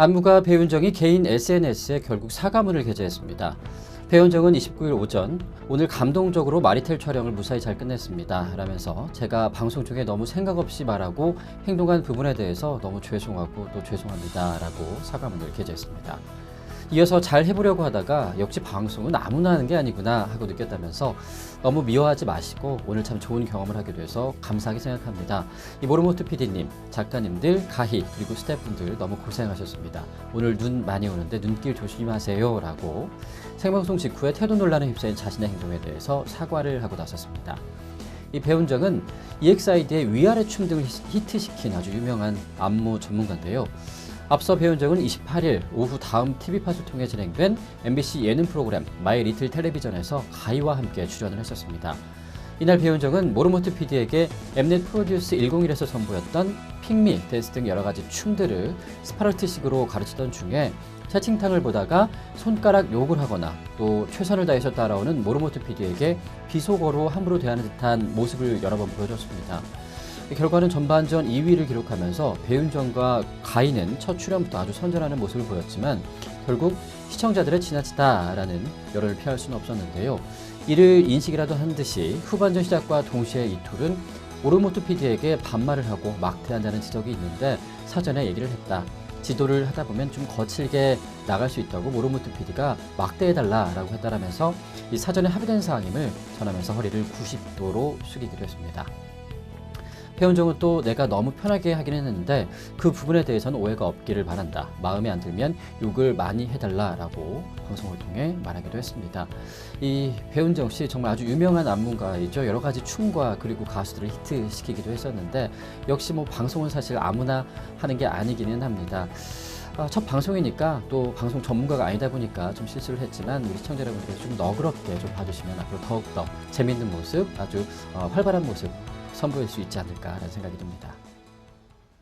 안무가 배윤정이 개인 SNS에 결국 사과문을 게재했습니다. 배윤정은 29일 오전 오늘 감동적으로 마리텔 촬영을 무사히 잘 끝냈습니다. 라면서 제가 방송 중에 너무 생각 없이 말하고 행동한 부분에 대해서 너무 죄송하고 또 죄송합니다. 라고 사과문을 게재했습니다. 이어서 잘 해보려고 하다가 역시 방송은 아무나 하는 게 아니구나 하고 느꼈다면서 너무 미워하지 마시고 오늘 참 좋은 경험을 하게 돼서 감사하게 생각합니다. 이 모르모트 PD님, 작가님들, 가희 그리고 스태프분들 너무 고생하셨습니다. 오늘 눈 많이 오는데 눈길 조심하세요 라고 생방송 직후에 태도 논란에 휩싸인 자신의 행동에 대해서 사과를 하고 나섰습니다. 이 배운정은 EXID의 위아래 춤 등을 히트시킨 아주 유명한 안무 전문가인데요. 앞서 배운정은 28일 오후 다음 TV팟을 통해 진행된 MBC 예능 프로그램 마이 리틀 텔레비전에서 가희와 함께 출연을 했었습니다. 이날 배운정은 모르모트 PD에게 엠넷 프로듀스 101에서 선보였던 핑미, 댄스 등 여러 가지 춤들을 스파르트식으로 가르치던 중에 채팅창을 보다가 손가락 욕을 하거나 또 최선을 다해서 따라오는 모르모트 PD에게 비속어로 함부로 대하는 듯한 모습을 여러 번 보여줬습니다. 결과는 전반전 2위를 기록하면서 배윤정과 가인은 첫 출연부터 아주 선전하는 모습을 보였지만 결국 시청자들의 지나치다라는 열을 피할 수는 없었는데요. 이를 인식이라도 한 듯이 후반전 시작과 동시에 이 툴은 오르모토 PD에게 반말을 하고 막대한다는 지적이 있는데 사전에 얘기를 했다. 지도를 하다 보면 좀 거칠게 나갈 수 있다고 모르모토 PD가 막대해달라라고 했다라면서 이 사전에 합의된 사항임을 전하면서 허리를 90도로 숙이기로 했습니다. 배운정은 또 내가 너무 편하게 하긴 했는데 그 부분에 대해서는 오해가 없기를 바란다. 마음에 안 들면 욕을 많이 해달라라고 방송을 통해 말하기도 했습니다. 이 배운정 씨 정말 아주 유명한 안무가이죠. 여러 가지 춤과 그리고 가수들을 히트시키기도 했었는데 역시 뭐 방송은 사실 아무나 하는 게 아니기는 합니다. 아, 첫 방송이니까 또 방송 전문가가 아니다 보니까 좀 실수를 했지만 우리 시청자 여러분께서 좀 너그럽게 좀 봐주시면 앞으로 더욱더 재밌는 모습, 아주 어, 활발한 모습 선보일 수 있지 않을까라는 생각이 듭니다.